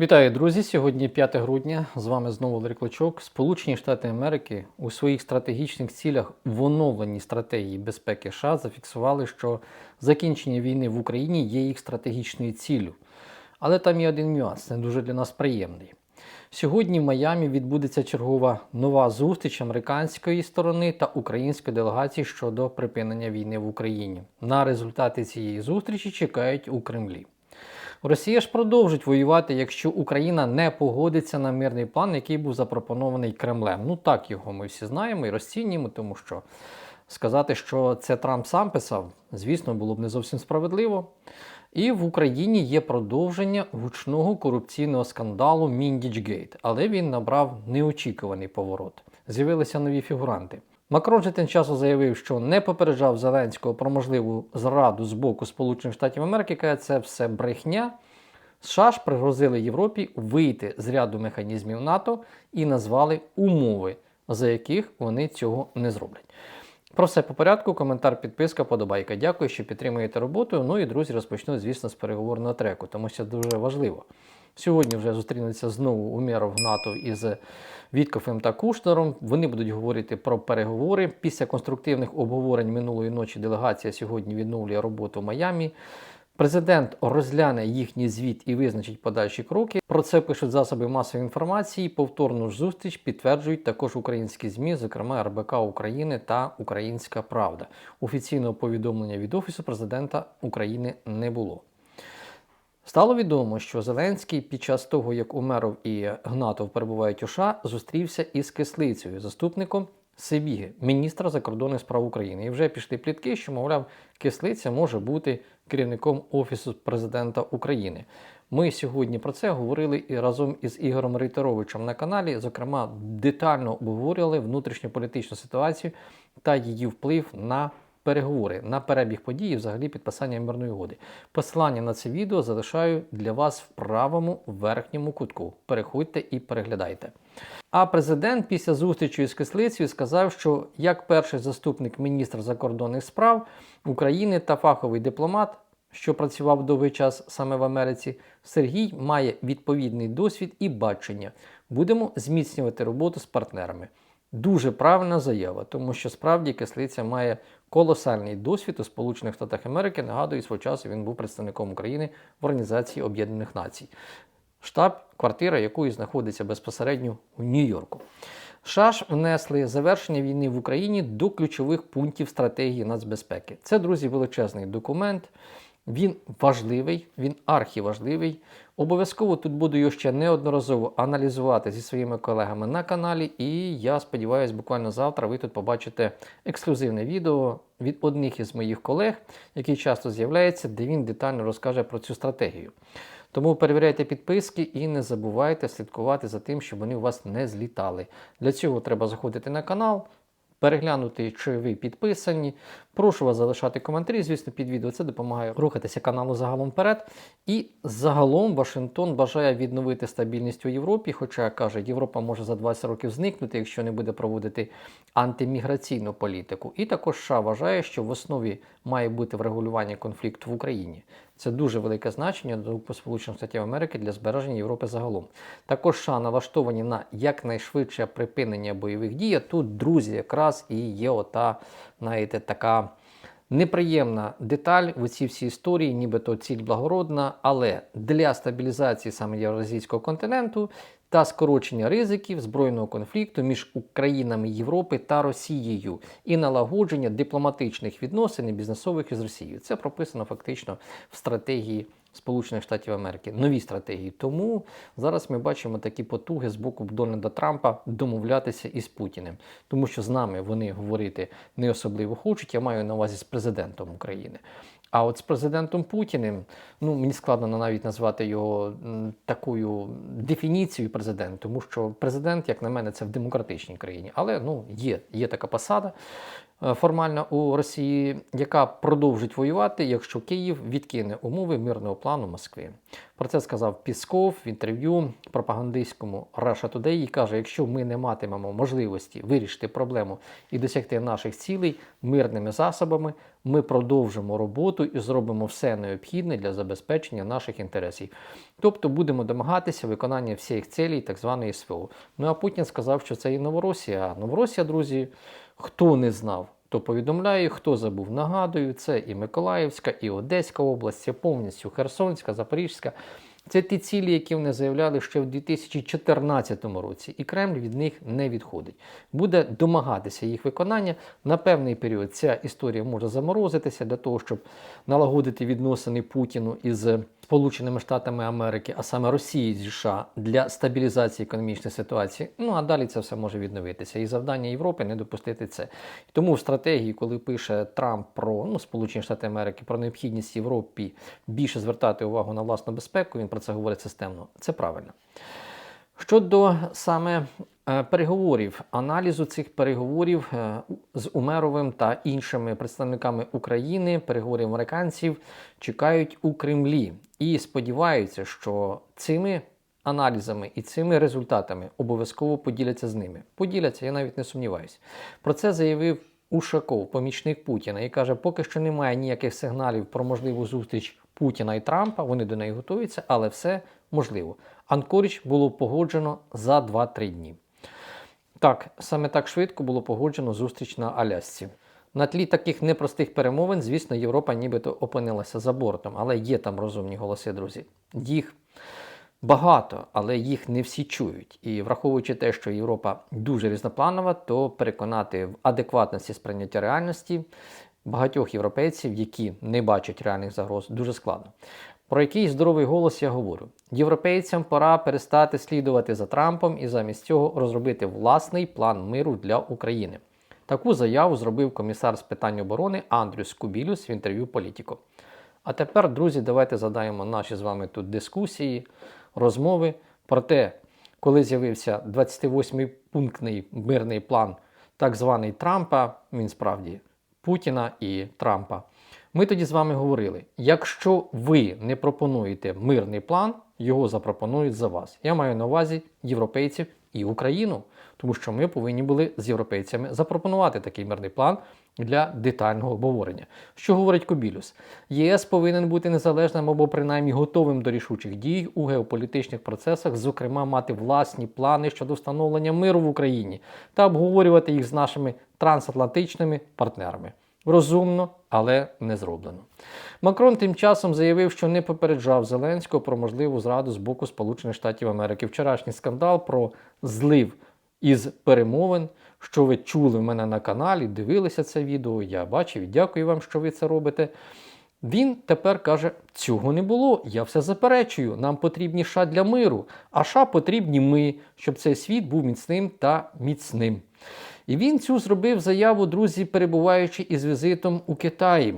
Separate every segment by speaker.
Speaker 1: Вітаю, друзі! Сьогодні 5 грудня. З вами знову Валерій Клочок. Сполучені Штати Америки у своїх стратегічних цілях в оновленій стратегії безпеки США зафіксували, що закінчення війни в Україні є їх стратегічною ціллю. Але там є один нюанс, не дуже для нас приємний. Сьогодні в Майамі відбудеться чергова нова зустріч американської сторони та української делегації щодо припинення війни в Україні. На результати цієї зустрічі чекають у Кремлі. Росія ж продовжить воювати, якщо Україна не погодиться на мирний план, який був запропонований Кремлем. Ну так його ми всі знаємо і розцінюємо, тому що сказати, що це Трамп сам писав, звісно, було б не зовсім справедливо. І в Україні є продовження гучного корупційного скандалу Міндічгейт, але він набрав неочікуваний поворот. З'явилися нові фігуранти. Макрон же тим часом заявив, що не попереджав Зеленського про можливу зраду з боку Сполучених Штатів Америки, каже, це все брехня. США ж пригрозили Європі вийти з ряду механізмів НАТО і назвали умови, за яких вони цього не зроблять. Про все по порядку, коментар, підписка, подобайка. Дякую, що підтримуєте роботу. Ну і друзі, розпочну, звісно, з переговорного треку, тому що це дуже важливо. Сьогодні вже зустрінуться знову Умєров НАТО із Віткофем та Кушнером. Вони будуть говорити про переговори. Після конструктивних обговорень минулої ночі делегація сьогодні відновлює роботу в Майамі. Президент розгляне їхній звіт і визначить подальші кроки. Про це пишуть засоби масової інформації. Повторну ж зустріч підтверджують також українські змі, зокрема РБК України та Українська Правда. Офіційного повідомлення від Офісу президента України не було. Стало відомо, що Зеленський під час того, як Умеров і Гнатов перебувають у США, зустрівся із Кислицею, заступником Сибіги, міністра закордонних справ України. І вже пішли плітки, що, мовляв, Кислиця може бути керівником Офісу президента України. Ми сьогодні про це говорили і разом із Ігорем Рейтеровичем на каналі. Зокрема, детально обговорювали внутрішньополітичну ситуацію та її вплив на переговори, на перебіг подій взагалі підписання мирної угоди. Посилання на це відео залишаю для вас в правому верхньому кутку. Переходьте і переглядайте. А президент після зустрічі з Кислицею сказав, що як перший заступник міністра закордонних справ України та фаховий дипломат, що працював довгий час саме в Америці, Сергій має відповідний досвід і бачення. Будемо зміцнювати роботу з партнерами. Дуже правильна заява, тому що справді кислиця має колосальний досвід у Сполучених Штатах Америки. Нагадую, свого часу він був представником України в Організації Об'єднаних Націй, штаб, квартира якої знаходиться безпосередньо у Нью-Йорку. США ж внесли завершення війни в Україні до ключових пунктів стратегії нацбезпеки. Це, друзі, величезний документ. Він важливий, він архіважливий. Обов'язково тут буду його ще неодноразово аналізувати зі своїми колегами на каналі. І я сподіваюся, буквально завтра ви тут побачите ексклюзивне відео від одних із моїх колег, який часто з'являється, де він детально розкаже про цю стратегію. Тому перевіряйте підписки і не забувайте слідкувати за тим, щоб вони у вас не злітали. Для цього треба заходити на канал, переглянути, чи ви підписані. Прошу вас залишати коментарі, звісно, під відео. Це допомагає рухатися каналу загалом вперед. І загалом Вашингтон бажає відновити стабільність у Європі. Хоча каже, Європа може за 20 років зникнути, якщо не буде проводити антиміграційну політику. І також США вважає, що в основі має бути врегулювання конфлікту в Україні. Це дуже велике значення до Сполучених Штатів Америки для збереження Європи загалом. Також США налаштовані на якнайшвидше припинення бойових дій. Тут, друзі, якраз і є ота, знаєте, така неприємна деталь в цій всій історії, нібито ціль благородна, але для стабілізації саме євразійського континенту та скорочення ризиків збройного конфлікту між Українами Європи та Росією і налагодження дипломатичних відносин і бізнесових із Росією. Це прописано фактично в стратегії Сполучених Штатів Америки, нові стратегії. Тому зараз ми бачимо такі потуги з боку Дональда Трампа домовлятися із Путіним, тому що з нами вони говорити не особливо хочуть. Я маю на увазі з президентом України. А от з президентом Путіним, ну мені складно навіть назвати його такою дефініцією президента, тому що президент, як на мене, це в демократичній країні. Але ну є, є така посада. Е, формально у Росії, яка продовжить воювати, якщо Київ відкине умови мирного плану Москви. Про це сказав Пісков в інтерв'ю пропагандистському Russia Today і каже: якщо ми не матимемо можливості вирішити проблему і досягти наших цілей мирними засобами, ми продовжимо роботу і зробимо все необхідне для забезпечення наших інтересів. Тобто будемо домагатися виконання всіх цілей так званої СВО. Ну а Путін сказав, що це і Новоросія. А Новоросія, друзі, хто не знав, то повідомляю, хто забув, нагадую, це і Миколаївська, і Одеська область, повністю Херсонська, Запорізька. Це ті цілі, які вони заявляли ще в 2014 році, і Кремль від них не відходить. Буде домагатися їх виконання. На певний період ця історія може заморозитися для того, щоб налагодити відносини Путіну із Сполученими Штатами Америки, а саме Росії зі США для стабілізації економічної ситуації. Ну а далі це все може відновитися. І завдання Європи не допустити це. Тому в стратегії, коли пише Трамп про ну, Сполучені Штати Америки про необхідність Європі більше звертати увагу на власну безпеку, він про це говорить системно. Це правильно. Щодо саме е, переговорів, аналізу цих переговорів е, з Умеровим та іншими представниками України, переговорів американців чекають у Кремлі і сподіваються, що цими аналізами і цими результатами обов'язково поділяться з ними. Поділяться, я навіть не сумніваюся. Про це заявив Ушаков, помічник Путіна, і каже, поки що немає ніяких сигналів про можливу зустріч Путіна і Трампа. Вони до неї готуються, але все можливо. Анкоріч було погоджено за 2-3 дні. Так, саме так швидко було погоджено зустріч на Алясці. На тлі таких непростих перемовин, звісно, Європа нібито опинилася за бортом, але є там розумні голоси, друзі. Їх багато, але їх не всі чують. І враховуючи те, що Європа дуже різнопланова, то переконати в адекватності сприйняття реальності багатьох європейців, які не бачать реальних загроз, дуже складно. Про який здоровий голос я говорю? Європейцям пора перестати слідувати за Трампом і замість цього розробити власний план миру для України. Таку заяву зробив комісар з питань оборони Андрюс Кубілюс в інтерв'ю Політіко. А тепер, друзі, давайте задаємо наші з вами тут дискусії, розмови про те, коли з'явився 28-й пунктний мирний план так званий Трампа, він справді Путіна і Трампа. Ми тоді з вами говорили: якщо ви не пропонуєте мирний план, його запропонують за вас. Я маю на увазі європейців і Україну, тому що ми повинні були з європейцями запропонувати такий мирний план для детального обговорення. Що говорить Кобілюс? ЄС повинен бути незалежним або принаймні готовим до рішучих дій у геополітичних процесах, зокрема мати власні плани щодо встановлення миру в Україні та обговорювати їх з нашими трансатлантичними партнерами. Розумно, але не зроблено. Макрон тим часом заявив, що не попереджав Зеленського про можливу зраду з боку Сполучених Штатів Америки. Вчорашній скандал про злив із перемовин, що ви чули в мене на каналі, дивилися це відео. Я бачив і дякую вам, що ви це робите. Він тепер каже: цього не було. Я все заперечую. Нам потрібні ша для миру, а ша потрібні ми, щоб цей світ був міцним та міцним. І він цю зробив заяву, друзі, перебуваючи із візитом у Китаї.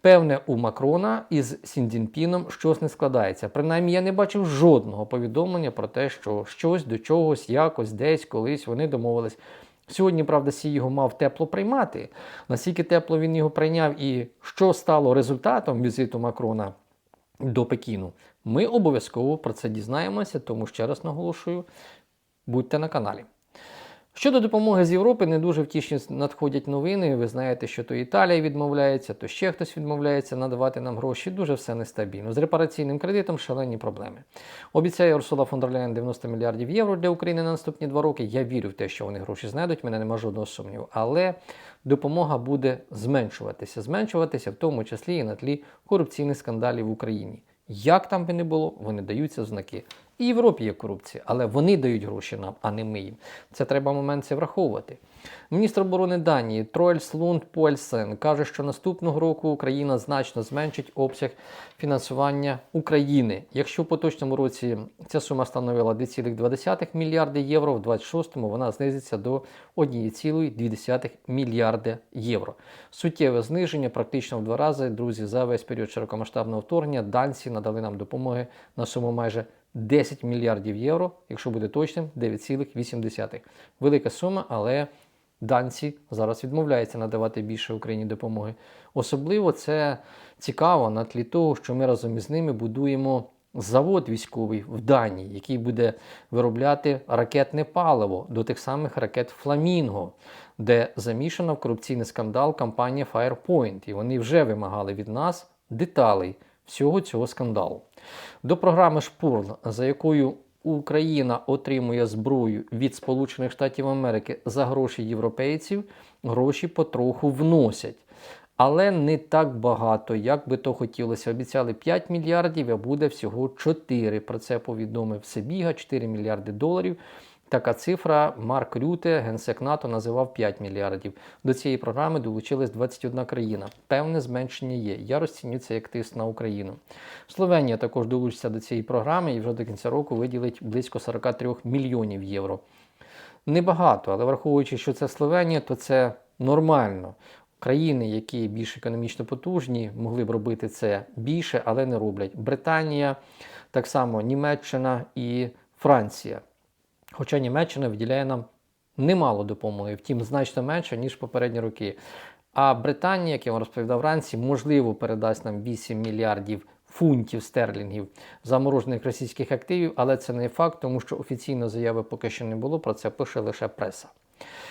Speaker 1: Певне, у Макрона із Сіндінпіном щось не складається. Принаймні, я не бачив жодного повідомлення про те, що щось до чогось, якось, десь, колись вони домовились. Сьогодні, правда, Сі його мав тепло приймати. Наскільки тепло він його прийняв і що стало результатом візиту Макрона до Пекіну, ми обов'язково про це дізнаємося, тому ще раз наголошую, будьте на каналі. Щодо допомоги з Європи, не дуже втішні надходять новини. Ви знаєте, що то Італія відмовляється, то ще хтось відмовляється надавати нам гроші. Дуже все нестабільно. З репараційним кредитом шалені проблеми. Обіцяє Урсула фон дер Ляєн 90 мільярдів євро для України на наступні два роки. Я вірю в те, що вони гроші знайдуть. Мене нема жодного сумніву. Але допомога буде зменшуватися, зменшуватися, в тому числі і на тлі корупційних скандалів в Україні. Як там би не було, вони даються знаки. І в Європі є корупція, але вони дають гроші нам, а не ми їм. Це треба момент це враховувати. Міністр оборони Данії Троельс Лунд Польсен каже, що наступного року Україна значно зменшить обсяг фінансування України. Якщо в поточному році ця сума становила 2,2 мільярди євро, в 2026-му вона знизиться до 1,2 мільярди євро. Суттєве зниження, практично в два рази, друзі, за весь період широкомасштабного вторгнення данці надали нам допомоги на суму майже 10 мільярдів євро, якщо буде точним, 9,8. Велика сума, але данці зараз відмовляються надавати більше Україні допомоги. Особливо це цікаво на тлі того, що ми разом із ними будуємо завод військовий в Данії, який буде виробляти ракетне паливо до тих самих ракет Фламінго, де замішана в корупційний скандал компанія Firepoint. І вони вже вимагали від нас деталей всього цього скандалу. До програми Шпурл, за якою Україна отримує зброю від Сполучених Штатів Америки за гроші європейців, гроші потроху вносять. Але не так багато, як би то хотілося. Обіцяли 5 мільярдів, а буде всього 4. Про це повідомив Себіга, 4 мільярди доларів. Така цифра Марк Рюте, генсек НАТО, називав 5 мільярдів. До цієї програми долучилась 21 країна. Певне зменшення є. Я розціню це як тиск на Україну. Словенія також долучиться до цієї програми і вже до кінця року виділить близько 43 мільйонів євро. Небагато, але враховуючи, що це Словенія, то це нормально. Країни, які більш економічно потужні, могли б робити це більше, але не роблять. Британія, так само Німеччина і Франція. Хоча Німеччина виділяє нам немало допомоги, втім, значно менше, ніж попередні роки. А Британія, як я вам розповідав вранці, можливо, передасть нам 8 мільярдів фунтів стерлінгів заморожених російських активів, але це не факт, тому що офіційної заяви поки що не було. Про це пише лише преса.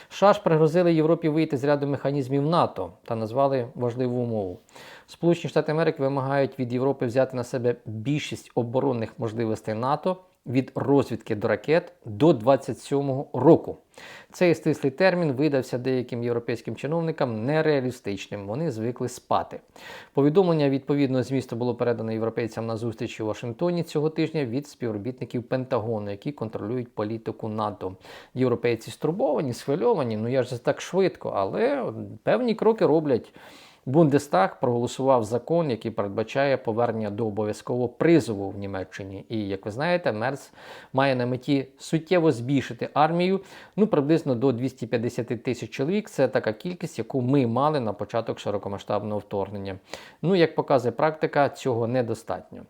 Speaker 1: США ж пригрозили Європі вийти з ряду механізмів НАТО та назвали важливу умову. Сполучені Штати Америки вимагають від Європи взяти на себе більшість оборонних можливостей НАТО від розвідки до ракет до 27-го року. Цей стислий термін видався деяким європейським чиновникам нереалістичним. Вони звикли спати. Повідомлення відповідного змісту було передано європейцям на зустрічі у Вашингтоні цього тижня від співробітників Пентагону, які контролюють політику НАТО. Європейці стурбовані, схвильовані. Ну я ж так швидко, але певні кроки роблять. Бундестаг проголосував закон, який передбачає повернення до обов'язкового призову в Німеччині. І як ви знаєте, Мерц має на меті суттєво збільшити армію ну приблизно до 250 тисяч чоловік. Це така кількість, яку ми мали на початок широкомасштабного вторгнення. Ну, як показує практика, цього недостатньо.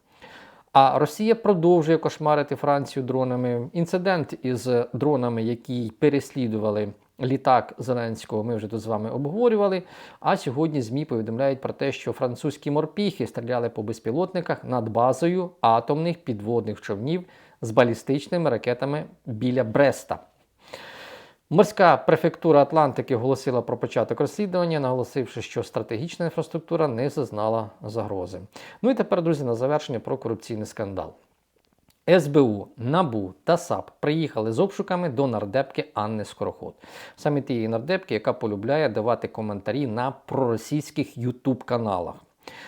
Speaker 1: А Росія продовжує кошмарити Францію дронами. Інцидент із дронами, які переслідували літак Зеленського, ми вже тут з вами обговорювали. А сьогодні ЗМІ повідомляють про те, що французькі морпіхи стріляли по безпілотниках над базою атомних підводних човнів з балістичними ракетами біля Бреста. Морська префектура Атлантики оголосила про початок розслідування, наголосивши, що стратегічна інфраструктура не зазнала загрози. Ну і тепер, друзі, на завершення про корупційний скандал. СБУ, НАБУ та САП приїхали з обшуками до нардепки Анни Скороход. Саме тієї нардепки, яка полюбляє давати коментарі на проросійських ютуб-каналах.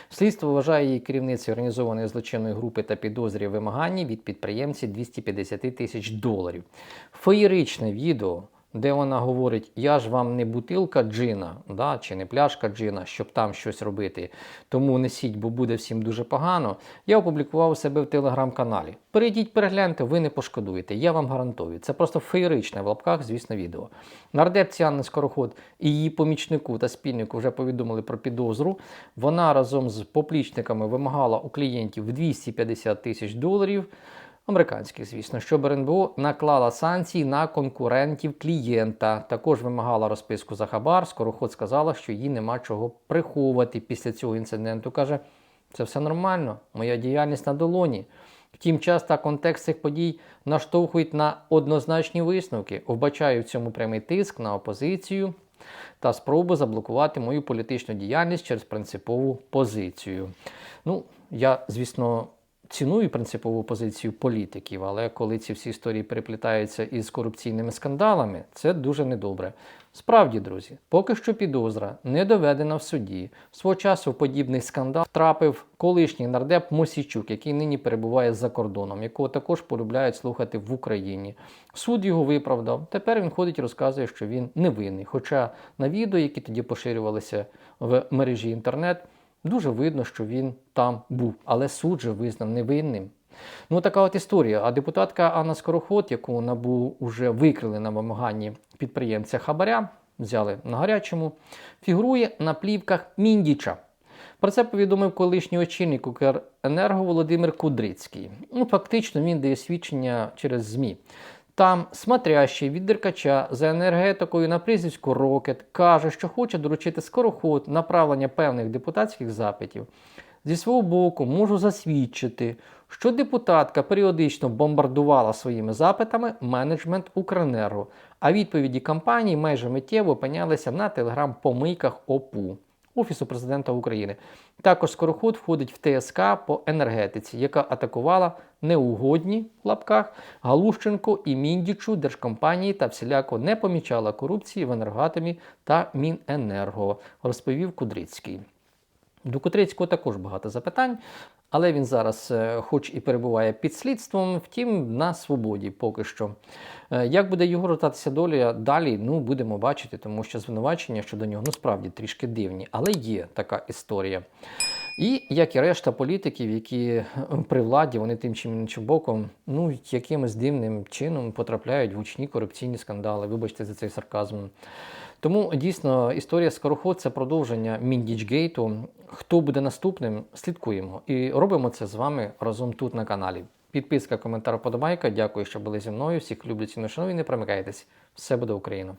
Speaker 1: Слідство вважає її керівницею організованої злочинної групи та підозрює вимагання від підприємців 250 тисяч доларів. Феєричне відео де вона говорить: Я ж вам не бутилка джина, да, чи не пляшка джина, щоб там щось робити. Тому несіть, бо буде всім дуже погано. Я опублікував себе в телеграм-каналі. Перейдіть, перегляньте, ви не пошкодуєте. Я вам гарантую. Це просто феєричне в лапках, звісно, відео. Нардепці Анни Скороход і її помічнику та спільнику вже повідомили про підозру. Вона разом з поплічниками вимагала у клієнтів 250 тисяч доларів американських, звісно, щоб РНБО наклала санкції на конкурентів клієнта. Також вимагала розписку за хабар. Скороход сказала, що їй нема чого приховувати після цього інциденту. Каже, це все нормально, моя діяльність на долоні. Втім, час та контекст цих подій наштовхують на однозначні висновки. Вбачаю в цьому прямий тиск на опозицію та спробу заблокувати мою політичну діяльність через принципову позицію. Ну, я, звісно ціную принципову позицію політиків, але коли ці всі історії переплітаються із корупційними скандалами, це дуже недобре. Справді, друзі, поки що підозра не доведена в суді. Свого часу подібний скандал втрапив колишній нардеп Мосічук, який нині перебуває за кордоном, якого також полюбляють слухати в Україні. Суд його виправдав. Тепер він ходить і розказує, що він невинний. Хоча на відео, які тоді поширювалися в мережі інтернет, Дуже видно, що він там був, але суд же визнав невинним. Ну, така от історія. А депутатка Анна Скороход, яку набу вже викрили на вимаганні підприємця Хабаря, взяли на гарячому, фігурує на плівках Міндіча. Про це повідомив колишній очільник Укренерго Володимир Кудрицький. Ну, Фактично, він дає свідчення через ЗМІ. Там смотрящий від деркача за енергетикою на прізвиську Рокет каже, що хоче доручити скороход направлення певних депутатських запитів. Зі свого боку, можу засвідчити, що депутатка періодично бомбардувала своїми запитами менеджмент Укренерго, а відповіді компанії майже миттєво опинялися на телеграм-помийках ОПУ. Офісу президента України. Також скороход входить в ТСК по енергетиці, яка атакувала неугодні в лапках Галущенко і Міндічу держкомпанії та всіляко не помічала корупції в енергатомі та Міненерго, розповів Кудрицький. До Кутрицького також багато запитань, але він зараз, е, хоч і перебуває під слідством, втім на свободі поки що. Е, Як буде його ротатися доля далі, ну будемо бачити, тому що звинувачення щодо нього ну справді трішки дивні, але є така історія. І як і решта політиків, які е, при владі, вони тим чи іншим боком, ну якимось дивним чином потрапляють в гучні корупційні скандали. Вибачте за цей сарказм. Тому дійсно історія Скороход це продовження Міндічгейту. Хто буде наступним, слідкуємо і робимо це з вами разом тут на каналі. Підписка, коментар, подобайка. Дякую, що були зі мною. Всіх люблю ціну шановні, не промикайтесь. Все буде Україна!